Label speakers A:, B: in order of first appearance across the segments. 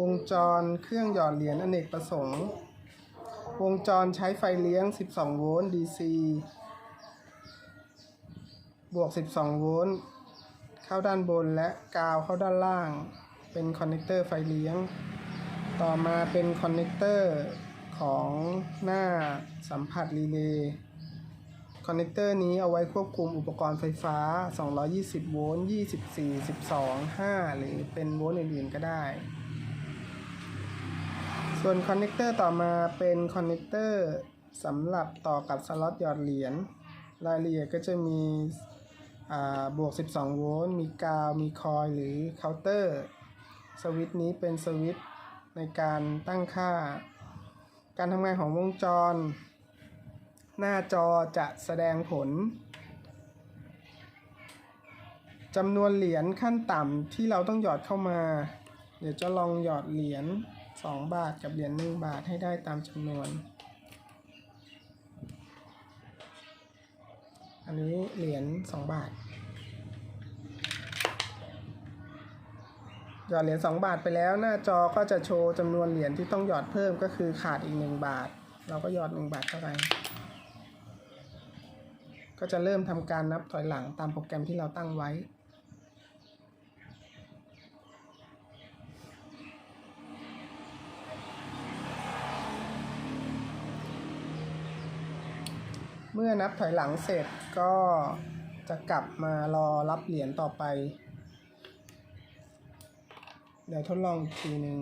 A: วงจรเครื่องหยอดเหรียญอเนกประสงค์ วงจรใช้ไฟเลี้ยง 12 โวลต์ DC บวก 12 โวลต์ เข้าด้านบนและกาวเข้าด้านล่าง เป็นคอนเนคเตอร์ไฟเลี้ยง ต่อมาเป็นคอนเนคเตอร์ของหน้าสัมผัสรีเลย์ คอนเนคเตอร์นี้เอาไว้ควบคุมอุปกรณ์ไฟฟ้า 220 โวลต์ 24 12 5 หรือเป็นโวลต์อื่นๆก็ได้ ส่วนคอนเนคเตอร์ต่อมาเป็นคอนเนคเตอร์สำหรับต่อกับสล็อตหยอดเหรียญ รายละเอียดก็จะมีอ่าบวก 12 โวลต์ มีกาว มีคอยล์หรือเคาน์เตอร์ สวิตช์นี้เป็นสวิตช์ในการตั้งค่า การทำงานของวงจร หน้าจอจะแสดงผลจำนวนเหรียญขั้นต่ำที่เราต้องหยอดเข้ามา เดี๋ยวจะลองหยอดเหรียญ2 บาทกับเหรียญ1บาทให้ได้ตามจำนวน อันนี้เหรียญ2 บาท หยอดเหรียญ2บาทไปแล้วหน้าจอก็จะโชว์จำนวนเหรียญที่ต้องหยอดเพิ่มก็คือขาดอีก 1 บาท เราก็หยอด 1 บาทเข้าไป ก็จะเริ่มทำการนับถอยหลังตามโปรแกรมที่เราตั้งไว้ เมื่อนับถอยหลังเสร็จก็จะกลับมารอรับเหรียญต่อไป เดี๋ยวทดลองอีกทีหนึ่ง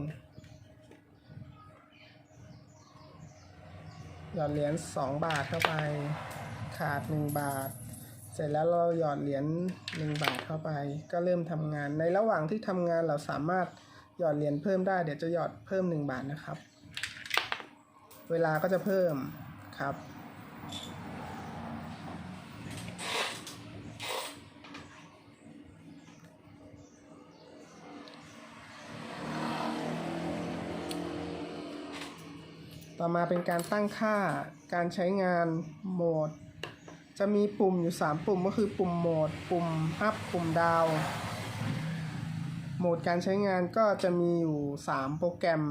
A: หยอดเหรียญ2บาทเข้าไป ขาด 1 บาท เสร็จแล้วเราหยอดเหรียญ1บาทเข้าไป ก็เริ่มทำงาน ในระหว่างที่ทำงานเราสามารถหยอดเหรียญเพิ่มได้ เดี๋ยวจะหยอดเพิ่ม 1 บาทนะครับ เวลาก็จะเพิ่มครับต่อมาเป็นการตั้งค่าการใช้งานโหมด จะมีปุ่มอยู่ 3 ปุ่มก็คือปุ่มโหมด ปุ่มอัพ ปุ่มดาว โหมดการใช้งานก็จะมีอยู่ 3 โปรแกรม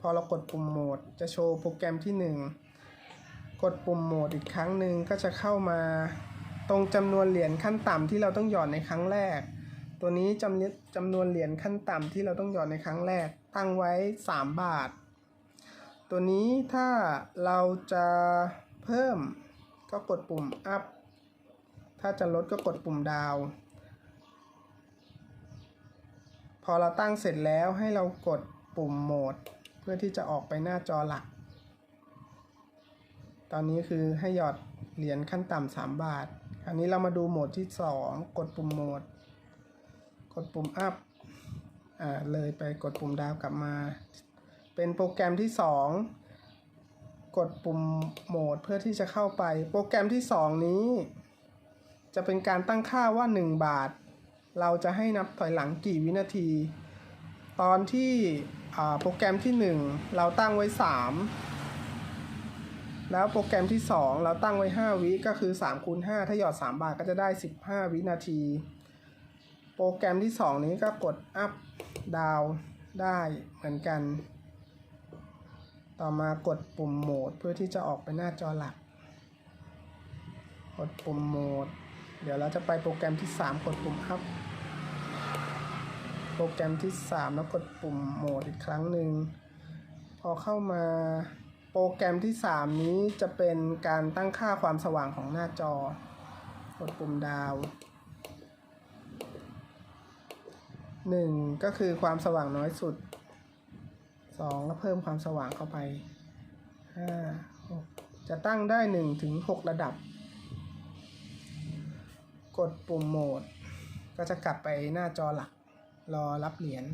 A: พอเรากดปุ่มโหมด จะโชว์โปรแกรมที่ 1 กดปุ่มโหมดอีกครั้งหนึ่งก็จะเข้ามาตรงจำนวนเหรียญขั้นต่ำที่เราต้องหย่อดในครั้งแรก ตัวนี้จำจำนวนเหรียญขั้นต่ำที่เราต้องหย่อดในครั้งแรก ตั้งไว้ 3 บาท ตัวนี้ถ้าเราจะเพิ่ม ก็กดปุ่ม up ถ้าจะลดก็กดปุ่ม down พอเราตั้งเสร็จแล้วให้เรากดปุ่มโหมด เพื่อที่จะออกไปหน้าจอหลัก ตอนนี้คือให้หยอดเหรียญขั้นต่ำ3บาท คราวนี้เรามาดูโหมดที่ 2 กดปุ่มโหมด กดปุ่ม up อ่าเลยไปกดปุ่มดาวกลับมา เป็นโปรแกรมที่ 2 กดปุ่มโหมดเพื่อที่จะเข้าไป โปรแกรมที่ 2 นี้ จะเป็นการตั้งค่าว่า 1 บาท เราจะให้นับถอยหลังกี่วินาที ตอนที่โปรแกรมที่ 1 เราตั้งไว้ 3 แล้วโปรแกรมที่ 2 เราตั้งไว้ 5 วิก็คือ3คูณ5ถ้าหยอด 3 บาทก็จะได้ 15 วินาที โปรแกรมที่ 2 นี้ก็กด up down ได้เหมือนกัน ต่อมากดปุ่มโหมดเพื่อที่จะออกไปหน้าจอหลัก กดปุ่มโหมด เดี๋ยวเราจะไปโปรแกรมที่ 3 กดปุ่ม up โปรแกรมที่ 3 แล้วกดปุ่มโหมดอีกครั้งหนึ่ง พอเข้ามาโปรแกรมที่ 3 นี้จะเป็นการตั้งค่าความสว่างของหน้าจอ กดปุ่มดาวหนึ่งก็คือความสว่างน้อยสุด สองก็เพิ่มความสว่างเข้าไปห้าหกจะตั้งได้หนึ่งถึงหกระดับ กดปุ่มโหมด ก็จะกลับไปหน้าจอหลักรอรับเหรียญ